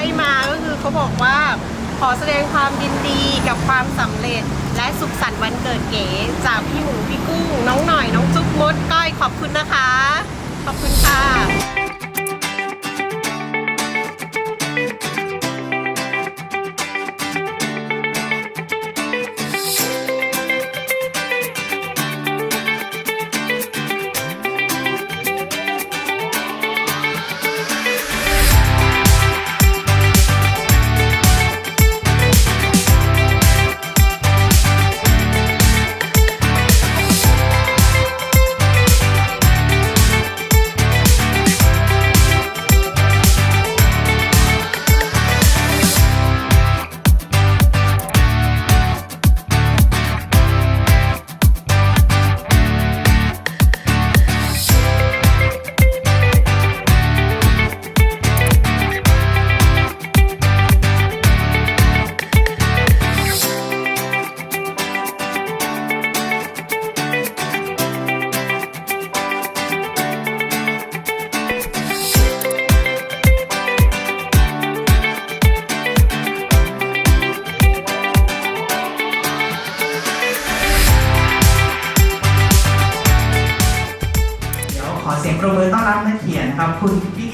ให้มาก็คือเขาบอกว่าขอแสดงความยินดีกับความสำเร็จ และสุขสันต์วันเกิดเก๋จากพี่หมูพี่กุ้งน้องหน่อยน้องจุ๊บมดก้อยขอบคุณนะคะ ขอบคุณค่ะ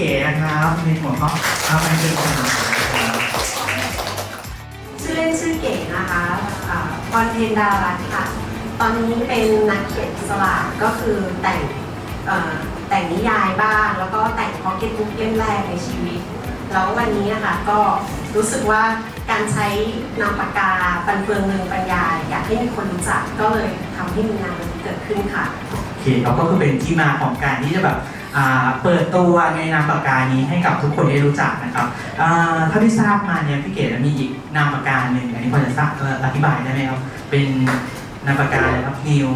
ก๋นะครับในหัวข้อเอาไปเป็นคนครับชื่อเล่นชื่อเก๋นะคะอ่าพรเพนดารัตน์ค่ะ ตอนนี้เป็นนักเขียนอิสระก็คือแต่งเอ่อแต่งนิยายบ้าง แล้วก็แต่งพ็อกเก็ตบุ๊กเล่มแรกในชีวิต แล้ววันนี้นะคะก็รู้สึกว่าการใช้นามปากกาปันเฟืองเนืองปัญญา อยากให้มีคนรู้จักก็เลยทำให้มีงานวันนี้เกิดขึ้นค่ะโอเคเราก็คือเป็นที่มาของการที่จะแบบอ่า เปิดตัวในนามปากกานี้ให้กับทุกคนได้รู้จักนะครับอ่าเท่าที่ทราบมาเนี่ยพี่เก๋มีอีกนามปากกาหนึ่งอันนี้พอจะทราบเอ่ออธิบายได้ไหมครับ เป็นนามปากกาอะไรครับนิว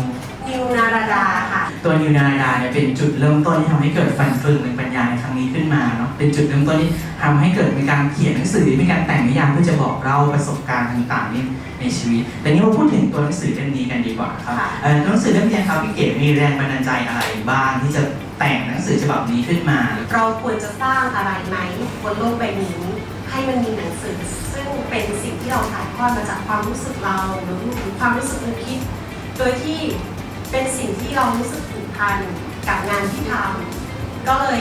นิวนาราดาค่ะ ตัวนิวนาดาเนี่ยเป็นจุดเริ่มต้นที่ทำให้เกิดฟันเฟืองในปัญญาในครั้งนี้ขึ้นมาเนาะเป็นจุดเริ่มต้นที่ทำให้เกิดมีการเขียนหนังสือมีการแต่งนิยายเพื่อจะบอกเล่าประสบการณ์ต่างๆนี้ ในชีวิต แต่นี้มาพูดถึงตัวหนังสือเล่มนี้กันดีกว่าครับค่ะเอ่อตัวหนังสือเล่มนี้ครับพี่เก๋มีแรงบันดาลใจอะไรบ้างที่จะแต่งหนังสือฉบับนี้ขึ้นมา เราควรจะสร้างอะไรไหมบนโลกใบนี้ให้มันมีหนังสือ ซึ่งเป็นสิ่งที่เราถ่ายทอดมาจากความรู้สึกเราหรือความรู้สึกนึกคิด โดยที่เป็นสิ่งที่เรารู้สึกผูกพันกับงานที่ทำก็เลย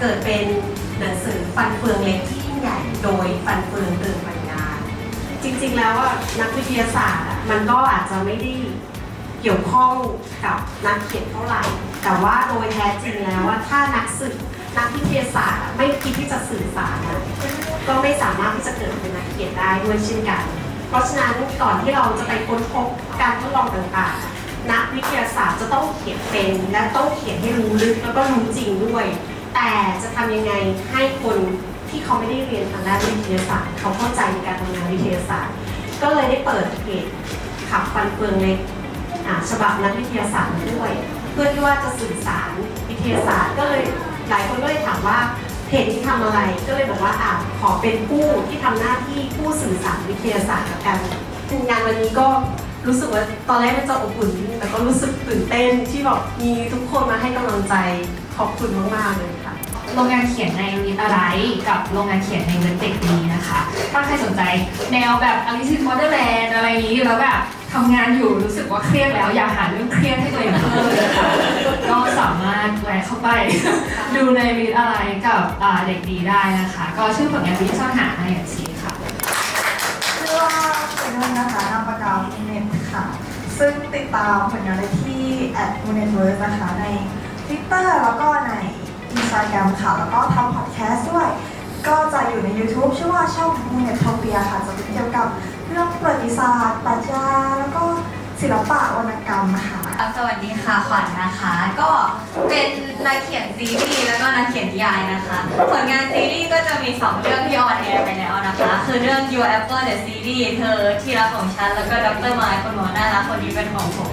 เกิดเป็นหนังสือฟันเฟืองเล็กที่ยิ่งใหญ่ โดยฟันเฟืองเติมปัญญา จริงๆแล้วอะนักวิทยาศาสตร์อะมันก็อาจจะไม่ได้เกี่ยวข้องกับนักเขียนเท่าไหร่ แต่ว่าโดยแท้จริงแล้วว่าถ้านักสื่อนักวิทยาศาสตร์อะไม่คิดที่จะสื่อสารอะก็ไม่สามารถที่จะเกิดเป็นนักเขียนได้ด้วยเช่นกัน เพราะฉะนั้นก่อนที่เราจะไปค้นพบการทดลองต่างๆ นักวิทยาศาสตร์จะต้องเขียนเป็น และต้องเขียนให้รู้ลึกแล้วก็รู้จริงด้วย แต่จะทำยังไงให้คน ที่เขาไม่ได้เรียนทางด้านวิทยาศาสตร์ เขาเข้าใจในการทำงานวิทยาศาสตร์ ก็เลยได้เปิดเพจขับฟันเฟืองเล็กอ่าฉบับนักวิทยาศาสตร์ด้วย เพื่อที่ว่าจะสื่อสารวิทยาศาสตร์ ก็เลยหลายคนก็เลยถามว่าเพจที่ทำอะไรก็เลยบอกว่าอ่าขอเป็นผู้ที่ทำหน้าที่ผู้สื่อสารวิทยาศาสตร์กับกันงานวันนี้ก็รู้สึกว่าตอนแรกมันจะอบอุ่นแต่ก็รู้สึกตื่นเต้นที่แบบมีทุกคนมาให้กำลังใจขอบคุณมากๆเลยค่ะ โรงงานเขียนในวิทอะไร กับโรงงานเขียนในเว็บเด็กดีนะคะ ถ้าใครสนใจแนวแบบอลิซิ n วอเตอร์แลนด์อะไรนี้แล้วแบบทำงานอยู่รู้สึกว่าเครียดแล้วอยากหาเรื่องเครียดให้ตัวเองเพิ่มนะคะก็สามารถแวะเข้าไป ดูในวิทอะไรกับเด็กดีได้นะคะ ก็ชื่อผลงานวิทยาศาสตร์หาในอย่างชีค่ะชื่อว่าเป็นนนะคะนามปากกามูเน็ตค่ะ ซึ่งติดตามผลงานได้ที่ at m o n e t w o r k นะคะใน Twitter แล้วก็ใน Instagram ค่ะ แล้วก็ทำพอดแคสต์ด้วย ก็จะอยู่ใน YouTube ชื่อว่าช่อง m o n e t o p i a ค่ะ จะเป็นเกี่ยวกับเรื่องประวัติศาสตร์ปรัชญาแล้วก็ศิลปะวรรณกรรมค่ะสวัสดีค่ะขวัญนะคะ ก็เป็นนักเขียนซีรีส์แล้วก็นักเขียนนิยายนะคะ ผลงานซีรีส์ก็จะมี 2 เรื่องที่ออนแอร์ไปแล้วนะคะ คือเรื่อง Your Apple the Series เธอที่รักของฉัน แล้วก็ดรมายคนหมอน่ารักคนนี้เป็นของผม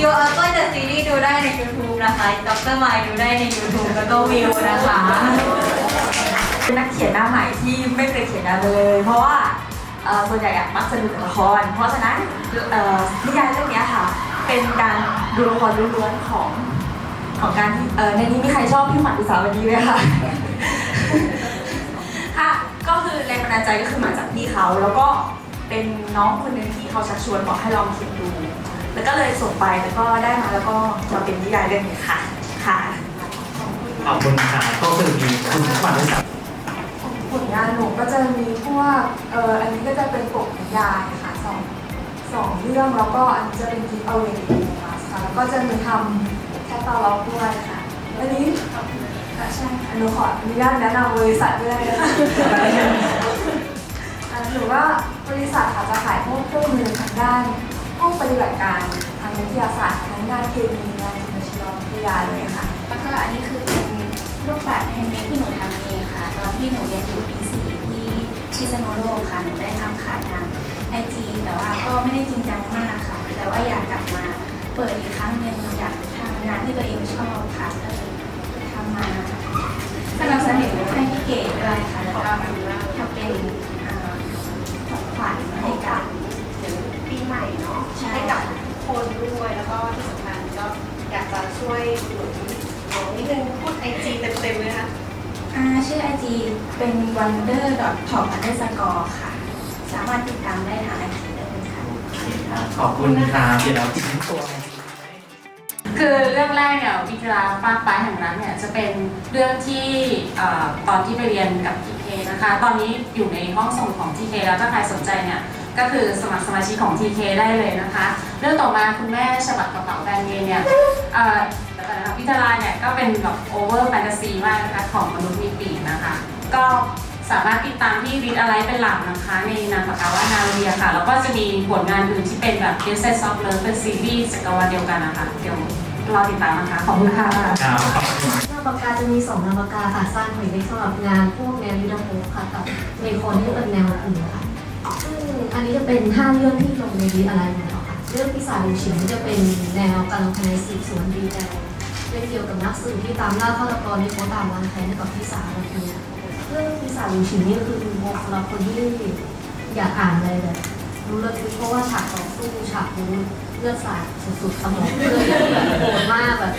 Your Apple the Series ดูได้ใน YouTube นะคะดรมายดูได้ใน YouTube แล้วก็วิวนะคะ เป็นนักเขียนหน้าใหม่ที่ไม่เคยเขียนอะไรเลย เพราะว่าเอ่อส่วนใหญ่อะมักจะดูแต่ละคร เพราะฉะนั้นเอ่อนิยายเรื่องเนี้ยค่ะ เป็นการดูละครล้วนๆของของการที่เอ่อในนี้มีใครชอบพี่หมัดอุตสาวดีไหมคะ ค่ะก็คือแรงบันดาลใจก็คือมาจากพี่เขา แล้วก็เป็นน้องคนหนึ่งที่เขาชักชวนบอกให้ลองเขียนดู แล้วก็เลยส่งไปแล้วก็ได้มาแล้วก็มาเป็นนิยายเรื่องนี้ค่ะค่ะขอบคุณค่ะก็คือมีคุณสมบัติด้วยซ้ผลงานหนูก็จะมีพวกเอ่ออันนี้ก็จะเป็นปกนิยายค่ะสองสองเรื่องแล้วก็อันนี้จะเป็นกิฟต์เอาเวทีค่ะแล้วก็จะมีทำแคตตาล็อกด้วยค่ะอันนี้อะใช่ค่ะหนูขออนุญาตแนะนำบริษัทด้วยนะคะอะหรือว่าบริษัทค่ะจะขายพวกเครื่องมือทางด้าน ห้องปฏิบัติการทางวิทยาศาสตร์ทั้งงานเคมีงานจิตชีววิทยาเลยค่ะ แล้วก็อันนี้คือเป็นรูปแบบแฮนด์เมดที่หนูทำเองค่ะ ตอนที่หนูเรียนอยู่ปีสี่ที่ชิซโนโลกค่ะหนูได้ทำขายทางไอจีแต่ว่าก็ไม่ได้จริงจังมากค่ะ แต่ว่าอยากกลับมาเปิดอีกครั้งหนึ่งอยากทำงานที่ตัวเองชอบค่ะก็เลยทำมาสนับสนุนให้พี่เก๋ด้วยค่ะแล้วก็ ก็ที่สำคัญก็อยากจะช่วยอุดหนุนน้องนิดนึงพูดไอจีเต็มๆเลยนะคะอ่าชื่อไอจีเป็น wonder top underscore ค่ะ สามารถติดตามได้ทางไอจีได้เลยค่ะำขอบคุณครับเดี๋ยวเราทิ้งตัวคือเรื่องแรกเนี่ยวิทยาฟากฟ้าแห่งรักเนี่ยจะเป็นเรื่องที่เอ่อตอนที่ไปเรียนกับทีเคนะคะ ตอนนี้อยู่ในห้องส่งของทีเคแล้วถ้าใครสนใจเนี่ย ก็คือสมัครสมาชิกของทีเคได้เลยนะคะ เรื่องต่อมาคุณแม่ฉบับกระเป๋าแบรนด์เนมเนี่ยเอ่อแต่ละวิทยาลัยเนี่ยก็เป็นแบบโอเวอร์แฟนตาซีมากนะคะของมนุษย์มีปีกนะคะ ก็สามารถติดตามที่วิทอะไรเป็นหลักนะคะ ในนามปากกาว่านาเรียค่ะ แล้วก็จะมีผลงานอื่นที่เป็นแบบ b u s i n e s s of Love เป็นซีรีส์จักรวาลเดียวกันนะคะ เดี๋ยวรอติดตามนะคะ ขอบคุณค่ะครับขอบคุณนามปากกาจะมีสองนามปากกาค่ะสร้างหน่วยเล็กสำหรับงานพวกแนวยูดาโฮค่ะกับในคอนที่เป็นแนวอื่นค่ะซึ่ง อันนี้จะเป็นห้าเรื่องที่ลงในดีอะไรหมดแล้วค่ะเรื่องพิศาลูชินจะเป็นแนวการลงคะแนนสืบสวนดีแนวเป็นเกี่ยวกับนักสืบที่ตามล่าฆาตกรในโคตามล้างแค้นกับพี่สาวอะไรเงี้ยเรื่องพิศาลูชินนี่ก็คือโมสำหรับคนที่อยากอ่านอะไรแบบรู้ระทึกเพราะว่าฉากต่อสู้ฉากบู๊เลือดสาดสุดๆสมองเลยแบบโหดมากแบบ